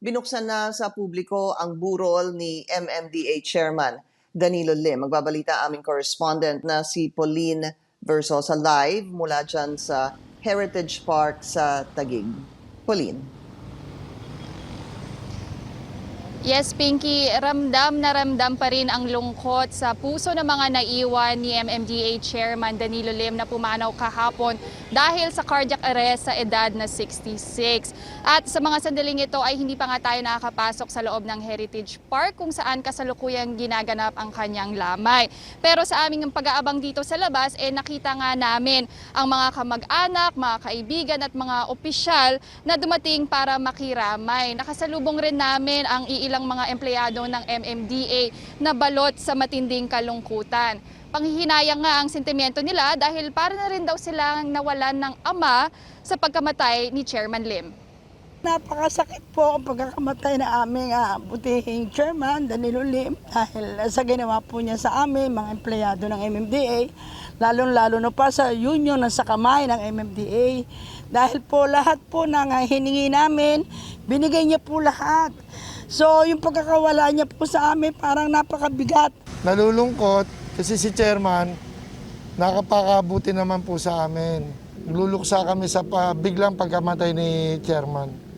binuksan na sa publiko ang burol ni MMDA Chairman Danilo Lim. Magbabalita aming correspondent na si Pauline Versosa live mula dyan sa Heritage Park sa Taguig. Pauline. Yes, Pinky, ramdam na ramdam pa rin ang lungkot sa puso ng mga naiwan ni MMDA Chairman Danilo Lim na pumanaw kahapon dahil sa cardiac arrest sa edad na 66. At sa mga sandaling ito ay hindi pa nga tayo nakakapasok sa loob ng Heritage Park kung saan kasalukuyang ginaganap ang kanyang lamay. Pero sa aming pag-aabang dito sa labas, eh nakita nga namin ang mga kamag-anak, mga kaibigan at mga opisyal na dumating para makiramay. Nakasalubong rin namin ang iilang mga empleyado ng MMDA na balot sa matinding kalungkutan. Panghihinayang nga ang sentimiento nila dahil para na rin daw silang nawalan ng ama sa pagkamatay ni Chairman Lim. Napakasakit po ang pagkakamatay na aming uh, butihing chairman, Danilo Lim, dahil sa ginawa po niya sa amin, mga empleyado ng MMDA, lalong-lalo na pa sa union na sa kamay ng MMDA. Dahil po lahat po ng uh, hiningi namin, binigay niya po lahat. So yung pagkakawala niya po sa amin parang napakabigat. nalulungkot kasi si chairman nakapakabuti naman po sa amin. Luluksa kami sa biglang pagkamatay ni chairman.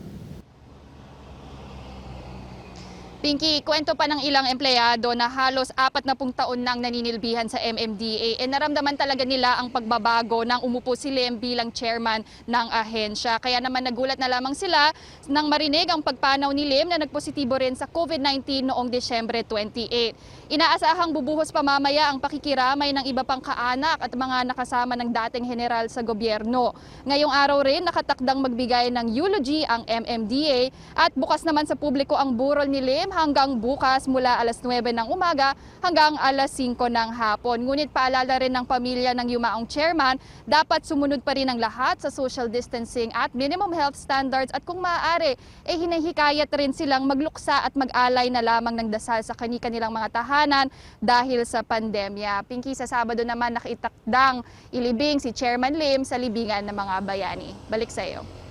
Pinky, kwento pa ng ilang empleyado na halos apat na pung taon nang naninilbihan sa MMDA. E naramdaman talaga nila ang pagbabago nang umupo si Lim bilang chairman ng ahensya. Kaya naman nagulat na lamang sila nang marinig ang pagpanaw ni Lim na nagpositibo rin sa COVID-19 noong Desyembre 28. Inaasahang bubuhos pa mamaya ang pakikiramay ng iba pang kaanak at mga nakasama ng dating general sa gobyerno. Ngayong araw rin nakatakdang magbigay ng eulogy ang MMDA at bukas naman sa publiko ang burol ni Lim hanggang bukas mula alas 9 ng umaga hanggang alas 5 ng hapon. Ngunit paalala rin ng pamilya ng yumaong chairman, dapat sumunod pa rin ang lahat sa social distancing at minimum health standards at kung maaari, eh hinahikayat rin silang magluksa at mag-alay na lamang ng dasal sa kani-kanilang mga tahanan dahil sa pandemya. Pinky, sa Sabado naman nakaitakdang ilibing si Chairman Lim sa libingan ng mga bayani. Balik sa iyo.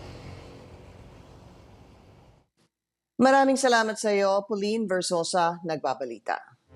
Maraming salamat sa iyo, Pauline Versosa, nagbabalita.